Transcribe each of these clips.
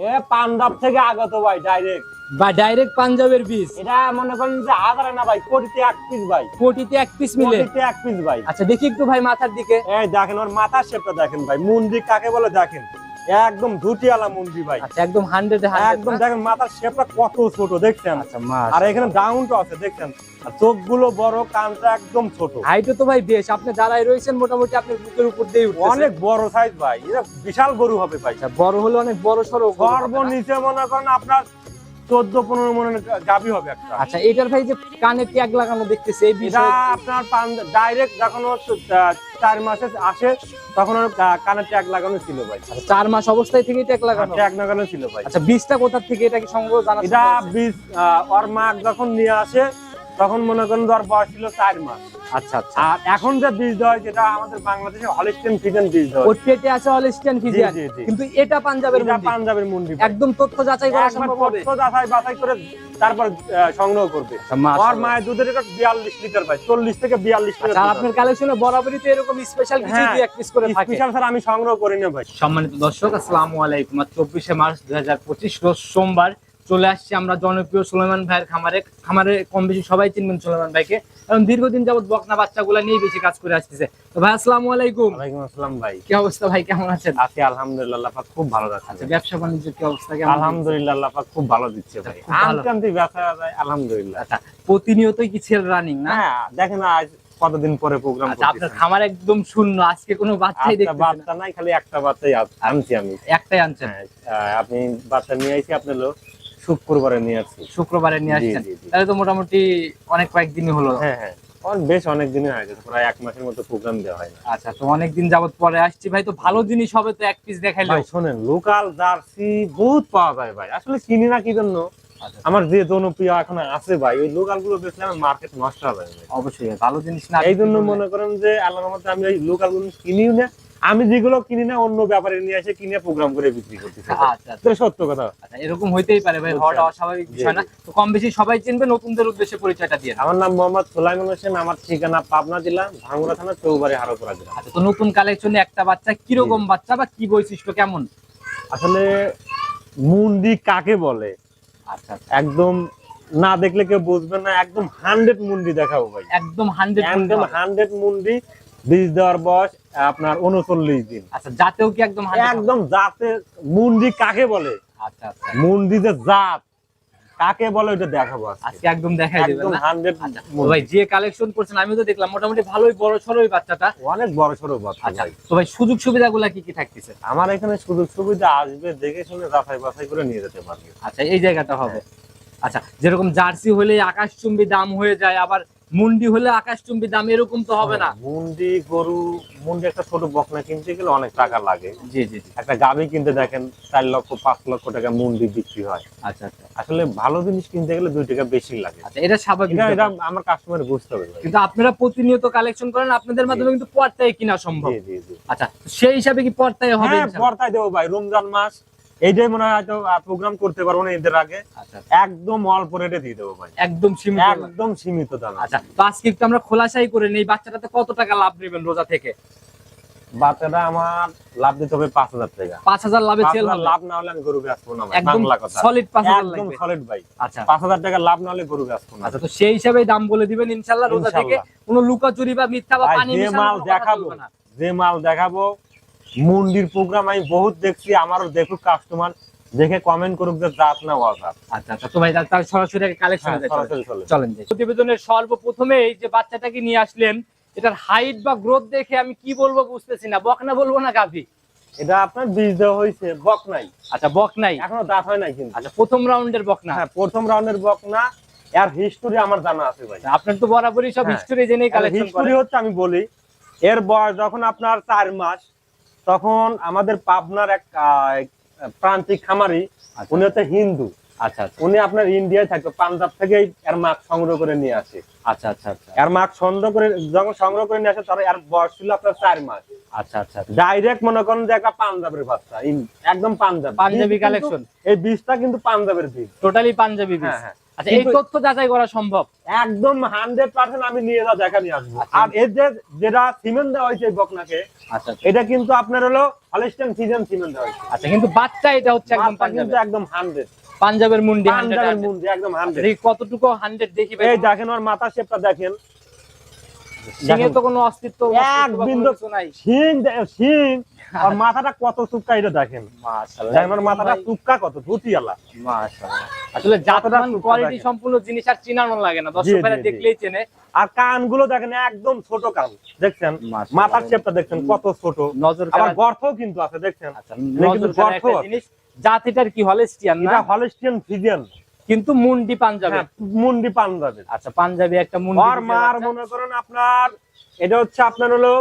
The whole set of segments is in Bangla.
এ পাঞ্জাব থেকে আগত ভাই ডাইরেক্ট বা ডাইরেক্ট পাঞ্জাবের পিস এটা মনে করেন যে হাজারে না ভাই কোটিতে এক পিস ভাই। কোটিতে এক পিস মিলে? কোটিতে এক পিস ভাই। আচ্ছা দেখি একটু ভাই মাথার দিকে। এই দেখেন ওর মাথার শেপটা দেখেন ভাই মুন্ডি কাকে বলে দেখেন? একদম ধুটিয়ালা মুন্ডি ভাই। আচ্ছা একদম হান্ড্রেড একদম দেখেন মাথার শেপটা কত ছোট দেখছেন? আচ্ছা আর এখানে ডাউনটা আছে দেখছেন? আর চোখগুলো বড় কানটা একদম ছোট। হাইটও তো ভাই বেশ আপনি দাঁড়ায় রয়েছেন মোটামুটি আপনি বুকের উপর দিয়ে উঠছে অনেক বড় সাইজ ভাই এটা বিশাল গরু হবে ভাই। আচ্ছা বড় হলে অনেক বড় সরো গর্ব নিচে মনে করেন আপনার চোদ্দ পনেরো মনে গাবি হবে একটা। আচ্ছা এটার ভাই যে কানে ট্যাগ লাগানো দেখতেছে এই বিষয়ে আপনার ডাইরেক্ট যখন চার মাসে আসে তখন ওর কানে ট্যাগ লাগানো ছিল ভাই। আচ্ছা, চার মাস অবস্থায় থেকে ট্যাগ লাগানো? ট্যাগ লাগানো ছিল ভাই। আচ্ছা বীজটা কোথা থেকে এটা কি সংগ্রহ জানা এটা বীজ আহ, ওর মা যখন নিয়ে আসে তখন মনে করেন ওর বয়স ছিল চার মাস। আচ্ছা আচ্ছা। আর এখন যে বীজ দেওয়া হয় যেটা আমাদের বাংলাদেশে হলিস্টেন ফিজেন বীজ দেওয়া ওর পেটে আছে। কিন্তু এটা পাঞ্জাবের মুন্ডি। পাঞ্জাবের মুন্ডি একদম তথ্য যাচাই করা সম্ভব হবে। তথ্য যাচাই বাছাই করে তারপর সংগ্রহ করবে। আচ্ছা, মায়ের দুধের লিটার ভাই চল্লিশ থেকে বিয়াল্লিশ লিটার আর আপনার কালেকশনে বরাবরই তো এরকম স্পেশাল কিছু হ্যাঁ, এক পিস করে থাকে। স্পেশাল স্যার আমি সংগ্রহ করি না ভাই। সম্মানিত দর্শক আসসালামু আলাইকুম। আজ চব্বিশে মার্চ দুই হাজার পঁচিশ রোজ সোমবার চলে আসছি আমরা জনপ্রিয় সুলেমান ভাইয়ের খামারে। খামারে কম বেশি সবাই চিনবেন সুলেমান ভাইকে। কারণ দীর্ঘদিন যাবত বকনা বাচ্চাগুলা নিয়ে বেশি কাজ করে আসতেছে। তো ভাই আসসালামু আলাইকুম। ওয়ালাইকুম আসসালাম ভাই। কি অবস্থা ভাই কেমন আছেন? আছি আলহামদুলিল্লাহ পাক খুব ভালো যাচ্ছে আচ্ছা ব্যবসা বাণিজ্য কি অবস্থা কেমন আলহামদুলিল্লাহ আল্লাহ পাক খুব ভালো দিচ্ছে ভাই। ব্যথা যায় আলহামদুলিল্লাহ। আচ্ছা প্রতিনিয়তই কি ছেল রানিং না? হ্যাঁ দেখেন আজ কতদিন পরে প্রোগ্রাম আচ্ছা আপনার খামার একদম শূন্য আজকে কোনো বাচ্চাই দেখতে বাচ্চা নাই খালি একটা বাচ্চাই আনছি আমি। একটাই আনছেন? হ্যাঁ, আপনি বাচ্চা নিয়ে আইছি আপনার লোক শুক্রবারে নিয়ে আসছি। শুক্রবারে নিয়ে আসছেন। তাহলে তো মোটামুটি অনেক কয়েকদিনই হলো। হ্যাঁ হ্যাঁ। বেশ অনেক দিনই হয়ে গেছে প্রায় এক মাসের মতো প্রোগ্রাম দেওয়া হয় না। আচ্ছা তো অনেকদিন যাবত পরে আসছি। ভাই তো ভালো জিনিস হবে তো এক পিস দেখাইলো ভাই শোনেন লোকাল জার্সি বহুত পাওয়া যায় ভাই। আসলে চিনি না কি জন্য? আচ্ছা, আমার যে জনপ্রিয় এখন আছে ভাই ওই লোকালগুলো বেচলে আমার মার্কেট নষ্ট হবে। অবশ্যই ভালো জিনিস না। এই জন্য মনে করেন যে আল্লাহর মধ্যে আমি এই লোকালগুলো কিনিও না। আমি যেগুলো কিনি না অন্য ব্যাপারে নিয়ে এসে কিনে প্রোগ্রাম করে বিক্রি করতেছি। আচ্ছা আচ্ছা, সত্য কথা। আচ্ছা এরকম হইতেই পারে ভাই। হওয়াটা অস্বাভাবিক বিষয় না। তো কম বেশি সবাই চিনবে নতুনদের উদ্দেশ্যে পরিচয়টা দিয়ে আমার নাম মোহাম্মদ সোলাইমান হোসেন আমার ঠিকানা পাবনা জেলা ভাঙ্গুরা থানা চৌবাড়ি হারোপাড়া জেলা। আচ্ছা তো নতুন কালেকশনে একটা বাচ্চা কীরকম বাচ্চা বা কি বৈশিষ্ট্য কেমন? আসলে মুন্ডি কাকে বলে? আচ্ছা আচ্ছা, একদম না দেখলে কেউ বুঝবে না একদম হান্ড্রেড মুন্ডি দেখাবো ভাই। একদম হান্ড্রেড একদম হান্ড্রেড মুন্ডি বীজ দেওয়ার বয়স আপনার উনচল্লিশ দিন। আচ্ছা জাতেও কি একদম একদম জাতে মুন্ডি কাকে বলে? আচ্ছা আচ্ছা। মুন্ডি যে জাত। কাকে বলে ওটা দেখাবো আজকে। একদম দেখাই দেবেন একদম না? হান্ড্রেড আচ্ছা তো ভাই যে কালেকশন করছেন আমি তো দেখলাম মোটামুটি ভালোই বড় সড়ো বাচ্চাটা। অনেক বড় সড়ো বাচ্চা আচ্ছা। তো ভাই সুযোগ সুবিধাগুলো কি কি থাকতেছে? আমার এখানে সুযোগ সুবিধা আসবে দেখে শুনে যাচাই বাছাই করে নিয়ে যেতে পারবে। আচ্ছা এই জায়গাটা হবে। আচ্ছা যেরকম জার্সি হলে আকাশচুম্বী দাম হয়ে যায় আবার মুন্ডি হলে আকাশচুম্বী দাম এরকম তো হবে না। মুন্ডি গরু মুন্ডি একটা ছোট বকনা কিনতে গেলে অনেক টাকা লাগে। জি জি একটা গাভি কিনতে দেখেন চার লক্ষ পাঁচ লক্ষ টাকা মুন্ডি বিক্রি হয়। আচ্ছা আচ্ছা। আসলে ভালো জিনিস কিনতে গেলে দুই টাকা বেশি লাগে। আচ্ছা এটা স্বাভাবিক এটা আমার কাস্টমার বুঝতে হবে কিন্তু আপনারা প্রতিনিয়ত কালেকশন করেন আপনাদের মাধ্যমে কিন্তু পর্তায় কিনা সম্ভব। জি জি আচ্ছা সেই হিসাবে কি পর্তায় হবে হ্যাঁ? পর্দায় দেবো ভাই। রমজান মাস এইটাই মনে হয় হয়তো প্রোগ্রাম করতে পারব না ঈদের আগে। আচ্ছা আচ্ছা। একদম অল্প রেটে দিয়ে দেবো ভাই। একদম সীমিত একদম সীমিত দাম। আচ্ছা তো আজকে একটু আমরা খোলাসাই করে নেই বাচ্চাটাতে কত টাকা লাভ নেবেন রোজা থেকে? বাচ্চাটা আমার লাভ দিতে হবে পাঁচ হাজার টাকা। পাঁচ হাজার লাভে সেল লাভ না হলে আমি গরু বেচবো না একদম বাংলা সলিড পাঁচ হাজার একদম সলিড ভাই। আচ্ছা। পাঁচ হাজার টাকা লাভ না হলে গরু বেচবো না। আচ্ছা তো সেই হিসাবে দাম বলে দিবেন ইনশাল্লাহ রোজা থেকে। কোনো লুকাচুরি বা মিথ্যা বা ভাই, পানি যে মাল দেখাবো। যে মাল দেখাবো মুন্ডির প্রোগ্রাম আমি বহুত দেখছি আমারও দেখুক কাস্টমার দেখে কমেন্ট করুক যে জাত না ওয়াজাত আচ্ছা আচ্ছা তো ভাই তাহলে তাহলে সরাসরি কালেকশনে হ্যাঁ, চলেন। প্রতিবেদনের সর্বপ্রথমে এই যে বাচ্চাটাকে নিয়ে আসলেন এটার হাইট বা গ্রোথ দেখে আমি কি বলব বুঝতেছি না বকনা বলব না গাভি? এটা আপনার বীজ দেওয়া হয়েছে বক নাই। আচ্ছা বক নাই? এখনও দাঁত হয় নাই কিন্তু। আচ্ছা প্রথম রাউন্ডের বক না? হ্যাঁ প্রথম রাউন্ডের বক না এর হিস্টোরি আমার জানা আছে ভাই। আপনার তো বরাবরই সব। হিস্টোরি জেনেই কালেকশন করে হিস্টোরি হচ্ছে আমি বলি এর বয়স যখন আপনার চার মাস তখন আমাদের পাবনার এক প্রান্তিক খামারি আচ্ছা। উনি হচ্ছে হিন্দু। আচ্ছা আচ্ছা। উনি আপনার ইন্ডিয়ায় থাকতো পাঞ্জাব থেকে এর মাছ সংগ্রহ করে নিয়ে আসে। আচ্ছা আচ্ছা আচ্ছা। এর মাছ সংগ্রহ করে যখন সংগ্রহ করে নিয়ে আসে তখন এর বয়স ছিল আপনার চার মাস। আচ্ছা আচ্ছা ডাইরেক্ট মনে করেন যে একটা পাঞ্জাবের বাচ্চা একদম পাঞ্জাব। পাঞ্জাবি কালেকশন এই বীজটা কিন্তু পাঞ্জাবের বীজ। টোটালি পাঞ্জাবি বীজ। হ্যাঁ হ্যাঁ। আচ্ছা এই তথ্য যাচাই করা সম্ভব? একদম হান্ড্রেড পার্সেন্ট আমি নিয়ে যা দেখা নিয়ে আসব। আচ্ছা। আর এর যে যেটা সিমেন্ট দেওয়া হয়েছে এই বকনাকে আচ্ছা এটা কিন্তু আপনার হলো হলিস্টান সিজন সিমেন্ট দেওয়া হয়েছে। আচ্ছা কিন্তু বাচ্চা এটা হচ্ছে একদম কিন্তু একদম হান্ড্রেড। পাঞ্জাবের মুন্ডি পাঞ্জাবের মুন্ডি একদম হান্ড্রেড। কতটুকু হান্ড্রেড দেখি এই দেখেন ওর মাথা শেপটা দেখেন। সিংহে তো কোনো অস্তিত্ব এক অস্তিত্ব বা কোনো বিন্দু- নাই। শিং দে- আর মাথাটা কত চুপকা এটা দেখেন। মাশাআল্লাহ। মাথাটা চুপকা কত ধুতিয়ালা মাশাআল্লাহ। আসলে জাতমান কোয়ালিটি সম্পূর্ণ জিনিস আর চিনানো লাগে না। দেখলেই চেনে। আর কানগুলো দেখেন একদম ছোট কান। দেখছেন? মাথার শেপটা দেখছেন কত ছোট। নজর আবার গর্তও কিন্তু আছে দেখছেন? আচ্ছা কিন্তু গর্ত জিনিস। জাতিটার কি হলেস্টিয়ান না? এটা হলিস্টিয়ান ফিজিয়ান। কিন্তু মুন্ডি পাঞ্জাবি। হ্যাঁ, মুন্ডি পাঞ্জাবি। আচ্ছা পাঞ্জাবি একটা মুন্ডি আর মার মনে করেন আপনার এটা হচ্ছে আপনার হলো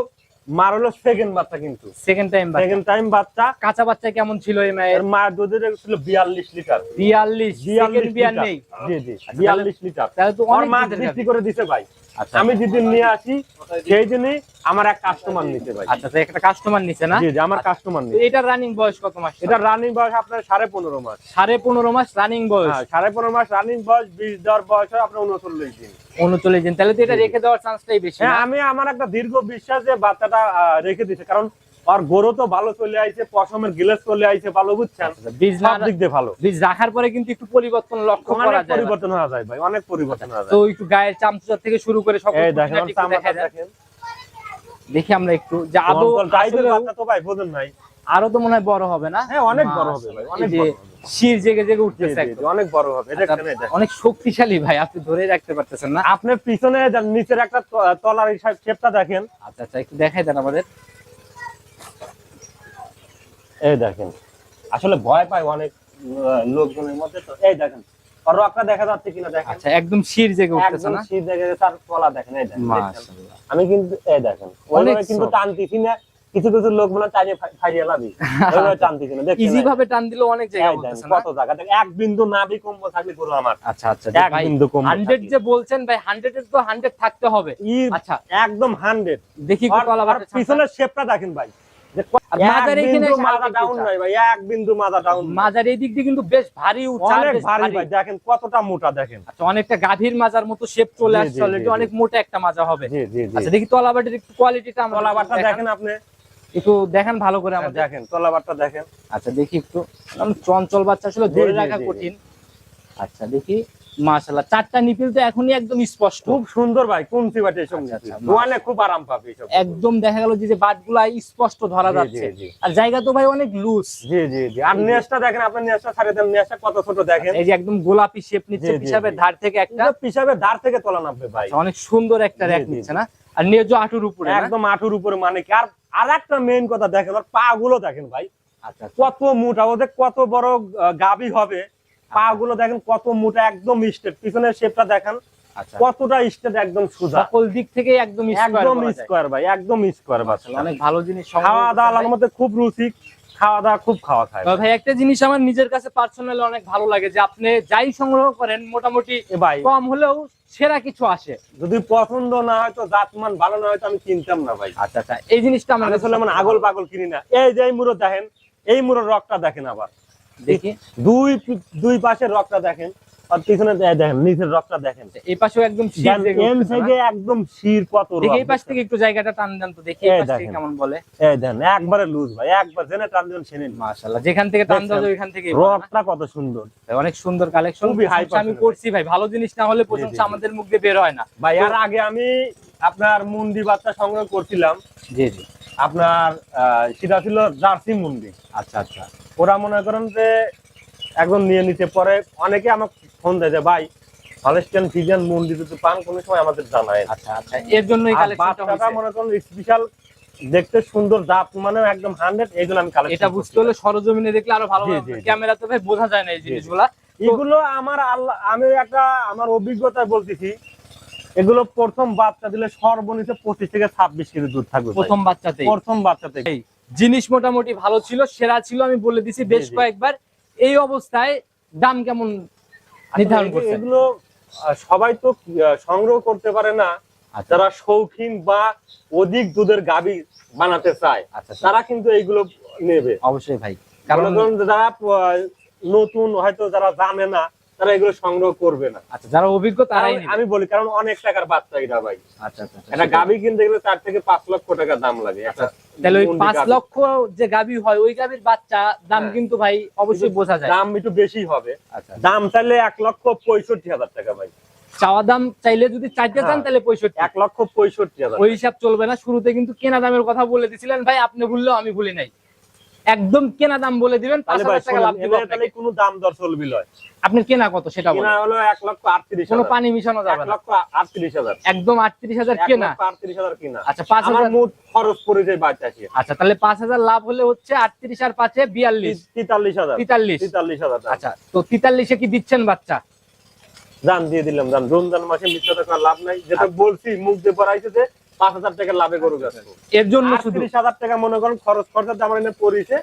মার হলো সেকেন্ড বাচ্চা কিন্তু। সেকেন্ড টাইম সেকেন্ড টাইম বাচ্চা। কাঁচা বাচ্চা কেমন ছিল এই মায়ের? মায়ের দুধের ছিল বিয়াল্লিশ লিটার। বিয়াল্লিশ বিয়াল্লিশ বিয়ার নেই। জি জি বিয়াল্লিশ লিটার। তাহলে তো অনেক মা বিক্রি করে দিছে ভাই। আচ্ছা আমি যেদিন নিয়ে আসি সেই দিনই আমার এক কাস্টমার নিতে ভাই। আচ্ছা একটা কাস্টমার নিছে না? জি আমার কাস্টমার নিছে। এটা রানিং বয়স কত মাস? এটা রানিং বয়স আপনার সাড়ে পনেরো মাস। সাড়ে পনেরো মাস রানিং বয়স। হ্যাঁ সাড়ে পনেরো মাস রানিং বয়স বিশ দর বয়স হয় আপনার উনচল্লিশ দিন। উনচল্লিশ দিন। তাহলে তো এটা। রেখে দেওয়ার চান্সটাই বেশি হ্যাঁ আমি আমার একটা দীর্ঘ বিশ্বাস যে বাচ্চাটা রেখে দিচ্ছে কারণ আর গরু তো ভালো চলে আইছে পশমের গিলেস চলে আইছে ভালো বুঝছেন? আচ্ছা, বীজ দিক দিয়ে ভালো। বীজ রাখার পরে কিন্তু একটু পরিবর্তন লক্ষ্য করা যায় পরিবর্তন হওয়া যায় ভাই অনেক পরিবর্তন হওয়া তো একটু গায়ের চামচা থেকে শুরু করে এই দেখেন দেখা যায়। দেখেন। দেখি আমরা একটু। যে আদৌ টাইপের বাচ্চা তো ভাই বোঝেন নাই। আরও তো মনে হয় বড় হবে না? হ্যাঁ অনেক বড় হবে ভাই অনেক বড় শির জেগে জেগে উঠতেছে অনেক বড় হবে আচ্ছা। অনেক শক্তিশালী ভাই আপনি ধরে রাখতে পারতেছেন না? আপনার পিছনে নিচের একটা তলার শেপটা দেখেন। আচ্ছা আচ্ছা একটু দেখাই দেন আমাদের। এই দেখেন আসলে ভয় পায় অনেক লোকজনের মধ্যে তো এই দেখেন রকটা দেখা যাচ্ছে কিনা দেখেন। আচ্ছা একদম শির জেগে উঠতেছে না? দেখে গেছে আর তলা দেখেন এই দেখেন মাশাআল্লাহ। আমি কিন্তু এই দেখেন অনেক কিন্তু soft। টানতেছি না কিছু কিছু লোক মনে ফা- ফাইরিয়ে লাভি ওইভাবে টানতেছি না দেখছেন? ইজি ভাবে টান দিলে অনেক জায়গা দেখেন, না? কত জায়গা দেখেন এক বিন্দু নাভি কম্বল থাকলে পুরো আমার। আচ্ছা আচ্ছা এক বিন্দু কম হান্ড্রেড যে বলছেন ভাই হান্ড্রেড এর তো হান্ড্রেড থাকতে হবে। আচ্ছা। একদম হান্ড্রেড দেখি একটু কলা পিছনের শেপটা দেখেন ভাই। দেখেন কতটা মোটা দেখেন। আচ্ছা অনেকটা গাভীর মাজার মতো শেপ চলে আসছে জি, অলরেডি জি, জি। অনেক মোটা একটা মাজা হবে। আচ্ছা দেখি তলাবাটির একটু কোয়ালিটিটা দেখেন আপনি। একটু দেখান ভালো করে আমাদের। দেখেন তলাবারটা দেখেন। আচ্ছা দেখি একটু। চঞ্চল বাচ্চা আসলে ধরে রাখা। কঠিন। আচ্ছা দেখি। মাশাআল্লাহ। চারটা নিপিল তো এখনই একদম স্পষ্ট। খুব সুন্দর ভাই কোনসি এসব আচ্ছা, আচ্ছা, খুব আরাম পাবে একদম দেখা গেল যে বাটগুলা স্পষ্ট ধরা যাচ্ছে। আর জায়গা তো ভাই অনেক লুজ জি জি জি। আর নেসটা দেখেন আপনি নেসটা ছাড়িয়ে দেন নেসটা কত ছোট দেখেন। এই যে একদম গোলাপি শেপ নিচ্ছে পিসাবের ধার থেকে একটা। এটা ধার থেকে তোলা নামবে ভাই। আচ্ছা, অনেক সুন্দর একটা জি, র্যাক নিচ্ছে না? আর নেজো আটুর উপরে একদম আঠুর উপরে মানে কি? আর আর একটা মেইন কথা দেখেন আর পা গুলো দেখেন ভাই। আচ্ছা। কত মোটা ওদের কত বড় গাভী হবে। পা গুলো দেখেন কত মোটা একদম স্টেট পিছনের শেপটা দেখেন আচ্ছা। কতটা স্টেট একদম সোজা। সকল দিক থেকে একদম একদম স্কোয়ার ভাই একদম স্কোয়ার আসলে অনেক ভালো জিনিস খাওয়া করছেন দাওয়া আমার মধ্যে খুব রুচি খাওয়া দাওয়া খুব খাওয়া খায় ভাই। একটা জিনিস আমার নিজের কাছে পার্সোনালি অনেক ভালো লাগে যে আপনি যাই সংগ্রহ করেন মোটামুটি ভাই। কম হলেও সেরা কিছু আসে। যদি পছন্দ না হয় তো জাতমান ভালো না হয় তো আমি কিনতাম না ভাই। আচ্ছা আচ্ছা এই জিনিসটা আমার আসলে মানে আগল পাগল কিনি না। এই যে এই মুড়ো দেখেন এই মুড়োর রকটা দেখেন আবার। দেখি। দুই দুই পাশের রকটা দেখেন আর পিছনে দেখেন নিচের রকটা দেখেন। এই পাশেও একদম এম থেকে একদম শির কত এই পাশ থেকে একটু জায়গাটা টান দেন তো দেখি এই পাশ থেকে কেমন বলে। এই দেন একবারে লুজ ভাই একবার জেনে টান সেনে মাশাআল্লাহ যেখান থেকে টান? যায় ওইখান থেকে রকটা কত সুন্দর। অনেক সুন্দর কালেকশন আমি করছি ভাই ভালো জিনিস না হলে প্রশংসা আমাদের মুখ দিয়ে বের হয় না। ভাই আর আগে আমি আপনার মুন্ডি বাচ্চা সংগ্রহ করছিলাম। জি জি। আপনার সেটা ছিল জার্সি মুন্ডি। আচ্ছা আচ্ছা। ওরা মনে করেন যে একদম নিয়ে নিতে পরে। অনেকে আমাকে ফোন দেয় যে ভাই হলেস্টিয়ান ফিজিয়ান মুন্ডি যদি পান কোনো সময় আমাদের জানায় আচ্ছা আচ্ছা। এর জন্যই বাচ্চাটা মনে করেন স্পেশাল দেখতে সুন্দর জাত মানে একদম হান্ড্রেড এইগুলো আমি কালেকশন এটা বুঝতে হলে সরজমিনে দেখলে আরও ভালো। ক্যামেরাতে ভাই বোঝা যায় না এই। জিনিসগুলা। এগুলো আমার আল্লাহ আমি একটা আমার অভিজ্ঞতায় বলতেছি এগুলো প্রথম বাচ্চা দিলে সর্বনিম্ন পঁচিশ থেকে ছাব্বিশ কেজি দুধ থাকবে। প্রথম বাচ্চাতেই। প্রথম বাচ্চা থেকে জিনিস মোটামুটি ভালো ছিল সেরা ছিল আমি বলে দিছি বেশ। কয়েকবার। এই অবস্থায় দাম কেমন নির্ধারণ আসলে করছেন? এগুলো সবাই তো সংগ্রহ করতে পারে না। আচ্ছা। যারা শৌখিন বা অধিক দুধের গাবি বানাতে চায় আচ্ছা আচ্ছা। তারা কিন্তু এইগুলো নেবে। অবশ্যই ভাই কারণ যারা নতুন হয়তো যারা জানে না তারা এগুলো সংগ্রহ করবে না। আচ্ছা যারা অভিজ্ঞ তারাই আমি- বলি কারণ অনেক টাকার বাচ্চা এটা ভাই। আচ্ছা আচ্ছা আচ্ছা, একটা সেটাই। কিনতে গেলে চার থেকে পাঁচ লক্ষ টাকা দাম লাগে। তাহলে ওই পাঁচ লক্ষ যে গাবি হয় ওই গাবির বাচ্চা দাম হ্যাঁ। কিন্তু ভাই অবশ্যই বোঝা যায়। দাম একটু বেশি হবে। আচ্ছা। দাম চাইলে এক লক্ষ পঁয়ষট্টি হাজার টাকা ভাই। চাওয়া দাম চাইলে যদি চাইতে চান হ্যাঁ। তাহলে পঁয়ষট্টি। এক লক্ষ পঁয়ষট্টি হাজার ওই হিসাব চলবে না শুরুতে কিন্তু কেনা দামের কথা বলে দিছিলেন। ভাই আপনি ভুললেও আমি ভুলি নাই। একদম কেনা দাম বলে দিবেন কোনো দাম দর চলবি লয়? আপনার কেনা কত সেটা কেনা হলো এক লক্ষ আটত্রিশ কোনো হাজার। পানি মিশানো যাবে না। লক্ষ আটত্রিশ হাজার। একদম আটত্রিশ হাজার কেনা। আটত্রিশ হাজার কিনা। আচ্ছা পাঁচ আমার হাজার মোট খরচ পড়ে যায় বাচ্চা আচ্ছা তাহলে পাঁচ হাজার লাভ হলে হচ্ছে আটত্রিশ আর পাঁচে বিয়াল্লিশ। তেতাল্লিশ হাজার। তেতাল্লিশ। তেতাল্লিশ হাজার। আচ্ছা তো তেতাল্লিশে কি দিচ্ছেন বাচ্চা? দাম দিয়ে দিলাম দাম। রমজান মাসে মিথ্যা টাকা লাভ নাই। যেটা আচ্ছা। বলছি মুখ দিয়ে পড়াইছে যে পাঁচ হাজার টাকা লাভে গরু গেছে এর জন্য তিরিশ হাজার টাকা মনে করেন খরচ আমার এনে পরিছে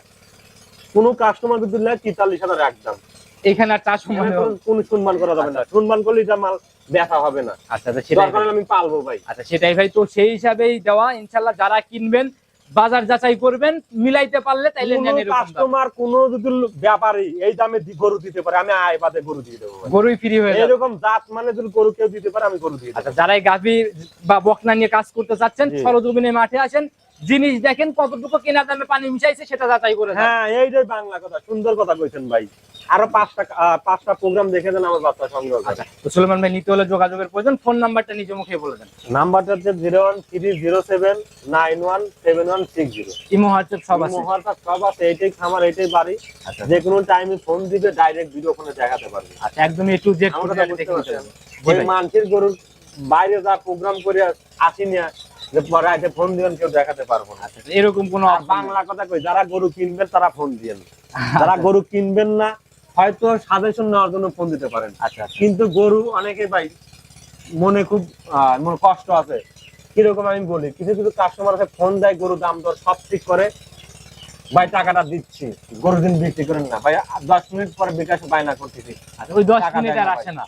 কোনো কাস্টমার যদি নেয় তেতাল্লিশ হাজার একদম এখানে আর এখানে কোনো- সম্মান করা যাবে না। সম্মান করলে এটা মাল দেখা হবে না। আচ্ছা আচ্ছা সেটাই আমি পালবো ভাই। আচ্ছা সেটাই ভাই। তো সেই হিসাবেই দেওয়া। ইনশাল্লাহ যারা কিনবেন বাজার যাচাই করবেন মিলাইতে পারলে তাইলে নেন এরকম কাস্টমার কোন যদি ব্যাপারী এই দামে দি- গরু দিতে পারে আমি আয় বাদে গরু দিয়ে দেব। গরুই ফ্রি হয়ে যাবে। এরকম জাত মানে যদি গরু কেউ দিতে পারে আমি গরু দিয়ে দেব। আচ্ছা যারা গাভী বা বকনা নিয়ে কাজ করতে চাচ্ছেন। সরজমিনে মাঠে আসেন জিনিস দেখেন কতটুকু কেনা দামে পানি মিশাইছে সেটা যাচাই করে। হ্যাঁ এইটাই বাংলা কথা সুন্দর কথা কইছেন ভাই। আরও পাঁচটা পাঁচটা প্রোগ্রাম দেখে দেন আমার বাচ্চা সংগ্রহ আচ্ছা তো সুলেমান ভাই নিতে হলে যোগাযোগের প্রয়োজন ফোন নাম্বারটা নিজে মুখে বলে দেন। নাম্বারটা হচ্ছে zero one three zero seven nine one seven one six zero imo WhatsApp সব আছে। মহারটা সব আছে এইটাই খামার এইটাই বাড়ি। আচ্ছা। যে কোনো টাইমে ফোন দিবে ডাইরেক্ট ভিডিও ফোনে দেখাতে পারবে। আচ্ছা একদম এ টু জেড আমার কথা বুঝতে ওই মানুষের গরুর বাইরে যা প্রোগ্রাম করে আসি না যে ফোন দিবেন কেউ দেখাতে পারব না। আচ্ছা এরকম কোনো। বাংলা কথা কই যারা গরু কিনবেন তারা ফোন দিয়েন। যারা গরু কিনবেন না হয়তো সাজেশন নেওয়ার জন্য ফোন দিতে পারেন। আচ্ছা আচ্ছা। কিন্তু গরু অনেকে ভাই মনে খুব মনে কষ্ট আছে। কীরকম আমি বলি কিছু কিছু কাস্টমার আছে ফোন দেয় গরু দাম দর সব ঠিক করে ভাই টাকাটা দিচ্ছি। গরু দিন বিক্রি করেন না। ভাই দশ মিনিট পরে বিকাশ বায়না করতেছি। আচ্ছা ওই দশ মিনিট আর আসে না।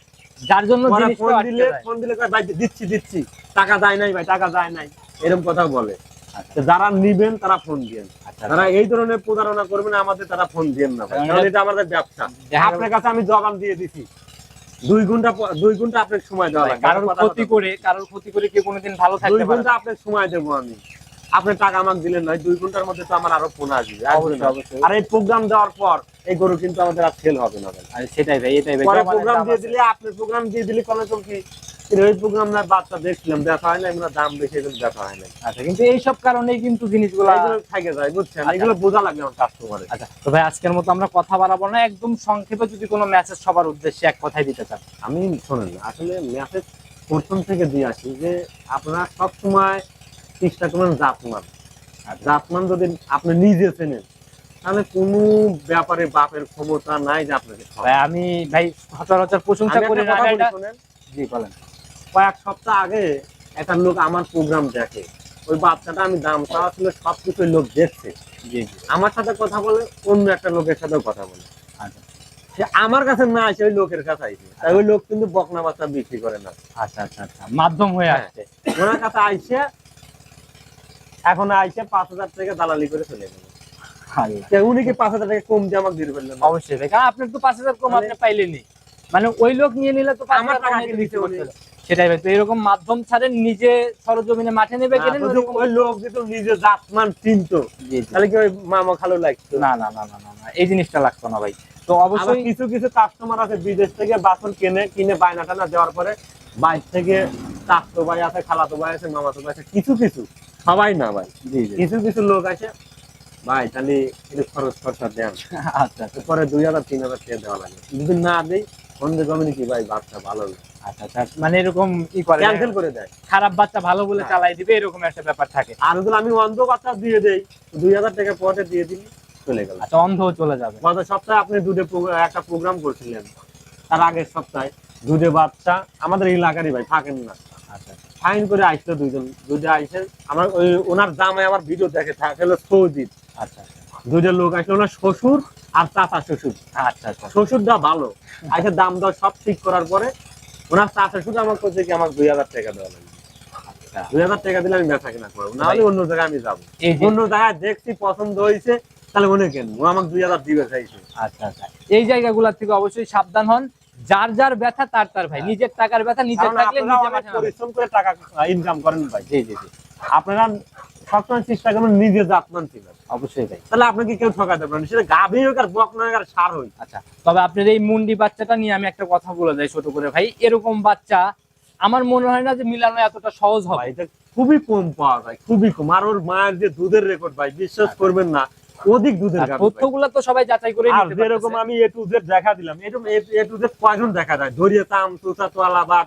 যার জন্য ফোন দিলে ফোন দিলে ভাই দিচ্ছি দিচ্ছি। টাকা যায় নাই ভাই টাকা যায় নাই। এরকম কথা বলে। যারা নিবেন তারা ফোন দিয়েন। আচ্ছা যারা এই ধরনের প্রতারণা করবেন আমাদের তারা ফোন দিয়েন না ভাই। কারণ কারণ এটা আমাদের ব্যবসা। আপনার কাছে আমি জবান দিয়ে দিছি। দুই ঘণ্টা দুই ঘণ্টা আপনাকে সময় দেওয়া কারোর ক্ষতি করে কারোর ক্ষতি করে কেউ কোনোদিন ভালো দুই থাকতে পারে ঘণ্টা আপনাকে সময় দেবো আমি। আপনি টাকা আমাকে দিলেন নয় দুই ঘণ্টার মধ্যে তো আমার আরও ফোন আসবে। আর এই প্রোগ্রাম দেওয়ার পর এই গরু কিন্তু আমাদের আর সেল হবে না সেটাই ভাই এটাই ভাই। প্রোগ্রাম দিয়ে দিলে আপনি প্রোগ্রাম দিয়ে দিলে কোনো কি কিন্তু ওই প্রোগ্রাম না বাচ্চা দেখছিলাম দেখা হয় না এগুলো দাম বেশি এগুলো দেখা হয় না আচ্ছা কিন্তু এইসব কারণেই কিন্তু জিনিসগুলো এগুলো যায় বুঝছেন? আচ্ছা। এগুলো বোঝা আমার কাস্টমারে আচ্ছা তো ভাই আজকের মতো আমরা কথা বাড়াবো না। একদম সংক্ষেপে যদি কোনো মেসেজ সবার উদ্দেশ্যে এক কথাই দিতে চান। আমি শোনেন আসলে মেসেজ প্রথম থেকে দিয়ে আসি যে আপনারা সব সময় চেষ্টা করবেন জাতমান আর জাতমান যদি আপনি নিজে চেনেন তাহলে কোনো ব্যাপারে বাপের ক্ষমতা নাই যে আপনাকে আমি ভাই সচরাচর প্রশংসা করি না জি বলেন। কয়েক সপ্তাহ আগে একটা লোক আমার প্রোগ্রাম দেখে ওই বাচ্চাটা আমি দাম চাওয়া ছিল সবকিছু লোক দেখছে। আমার সাথে কথা বলে অন্য একটা লোকের সাথেও কথা বলে। আচ্ছা। সে আমার কাছে না আসে ওই লোকের কাছে আইছে। তাই ওই লোক কিন্তু বকনা বাচ্চা বিক্রি করে না। আচ্ছা আচ্ছা আচ্ছা। মাধ্যম হয়ে হ্যাঁ। আসছে। ওনার কাছে আইসে এখন আইসে পাঁচ হাজার টাকা দালালি করে চলে গেল উনি কি পাঁচ হাজার টাকা কম দিয়ে আমাকে দিয়ে ফেললেন অবশ্যই ভাই কারণ আপনার তো পাঁচ হাজার কম আপনি পাইলেনি মানে ওই লোক নিয়ে নিলে তো আমার টাকা দিছে সেটাই ভাই তো এরকম মাধ্যম ছাড়েন নিজে সরজমিনে মাঠে নেবে ওই লোক যদি নিজে জাতমান চিনতো তাহলে কি ওই মামা খালো লাগতো? না না না না না না এই জিনিসটা লাগতো না ভাই। তো অবশ্যই কিছু কিছু কাস্টমার আছে বিদেশ থেকে বাসন কিনে কিনে বায়না টানা দেওয়ার পরে বাইর থেকে চাচতো ভাই আছে খালাতো ভাই আছে মামাতো ভাই আছে কিছু কিছু। সবাই না ভাই। কিছু কিছু লোক আছে। ভাই তাহলে একটু খরচ খরচা দেন। আচ্ছা আচ্ছা। পরে দুই হাজার তিন হাজার টাকা দেওয়া লাগে। যদি না দেই বন্ধু কমিনি কি ভাই বাচ্চা ভালো আচ্ছা আচ্ছা। মানে এরকম ই করে ক্যান্সেল করে দেয়। খারাপ বাচ্চা ভালো বলে। চালাই দিবে এরকম একটা ব্যাপার থাকে। আর যদি আমি অন্ধ বাচ্চা দিয়ে দেই দুই হাজার টাকা পরে দিয়ে দিলি চলে গেল। আচ্ছা অন্ধ চলে যাবে। গত সপ্তাহে আপনি দুধে একটা প্রোগ্রাম করছিলেন। তার আগের সপ্তাহে দুধে বাচ্চা আমাদের এলাকারই ভাই থাকেন না। আচ্ছা। ফাইন করে আসলো দুইজন। দুধে আইসে আমার ওই ওনার জামাই আমার ভিডিও দেখে থাকে হলো সৌদির আচ্ছা দুইটা লোক আসলো ওনার শ্বশুর আর চাচা শ্বশুর। আচ্ছা আচ্ছা। শ্বশুরটা ভালো। আইসে দাম দর সব ঠিক করার পরে ওনার চাচা শুধু আমার করছে কি আমার দুই হাজার টাকা দেওয়া লাগবে। আচ্ছা। দুই হাজার টাকা দিলে আমি বেচা কিনা করব না হলে অন্য জায়গায় আমি যাব। অন্য জায়গায় দেখছি পছন্দ হয়েছে তাহলে মনে কেন ও আমাকে দুই হাজার দিবে চাইছে। আচ্ছা আচ্ছা। এই জায়গাগুলোর থেকে অবশ্যই সাবধান হন। যার যার ব্যথা তার তার ভাই। নিজের টাকার ব্যথা নিজের থাকলে নিজে মাঠে পরিশ্রম করে টাকা ইনকাম করেন ভাই। জি জি জি। আপনারা সবসময় চেষ্টা করবেন নিজে জাতমান ছিলেন অবশ্যই ভাই। তাহলে আপনাকে কেউ ঠকাতে পারেন সেটা হোক আর বক নয় আর সার হোক। আচ্ছা তবে আপনার এই মুন্ডি বাচ্চাটা নিয়ে আমি একটা কথা বলে যাই ছোট করে। ভাই এরকম বাচ্চা আমার মনে হয় না যে মিলানো এতটা সহজ হবে। এটা খুবই কম পাওয়া যায় খুবই কম। আর ওর মায়ের যে দুধের রেকর্ড ভাই বিশ্বাস করবেন না। অধিক দুধের তথ্যগুলো তো সবাই যাচাই করে আর যেরকম আমি এ টু জেড দেখা দিলাম এরকম এ টু জেড দেখা যায়। ধরিয়ে তাম তুতা তোয়ালা বা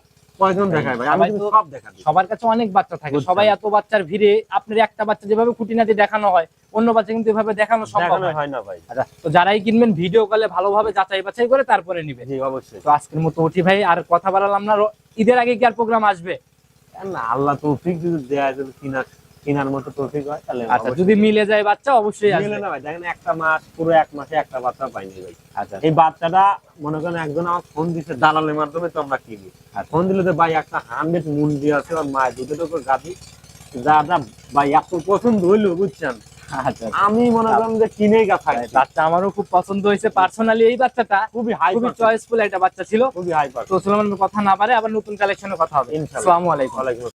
দেখায় ভাই। আমি সব সবার কাছে অনেক বাচ্চা থাকে। সবাই এত বাচ্চার ভিড়ে আপনার একটা বাচ্চা যেভাবে খুঁটিনাটি দেখানো হয় অন্য বাচ্চা কিন্তু এভাবে দেখানো সম্ভব হয় না। ভাই। আচ্ছা তো যারাই কিনবেন ভিডিও কলে ভালোভাবে যাচাই বাছাই করে তারপরে নিবেন। জি অবশ্যই। তো আজকের মতো উঠি ভাই আর কথা বাড়ালাম না। ঈদের আগে কি আর প্রোগ্রাম আসবে? না আল্লাহ তৌফিক যদি দেয় যদি কিনার কিনার মতো তৌফিক হয় তাহলে আচ্ছা যদি মিলে যায় বাচ্চা অবশ্যই মিলে না ভাই দেখেন একটা মাস পুরো এক মাসে একটা বাচ্চা পাইনি ভাই। আচ্ছা। এই বাচ্চাটা মনে করেন একজন আমার ফোন দিচ্ছে দালালের মাধ্যমে তো আমরা কিনি। আচ্ছা। ফোন দিলে তো ভাই একটা হান্ড্রেড মুন্ডি আছে আর মায়ের দুধের উপর গাভি যা যা ভাই এত পছন্দ হইল বুঝছেন? আচ্ছা। আমি মনে করেন যে কিনে গা খাই বাচ্চা আমারও খুব পছন্দ হয়েছে। পার্সোনালি এই বাচ্চাটা খুবই হাই খুবই চয়েসফুল একটা বাচ্চা ছিল। খুবই হাই তো সুলেমান কথা না পারে আবার নতুন কালেকশনের কথা হবে। আসসালামু আলাইকুম।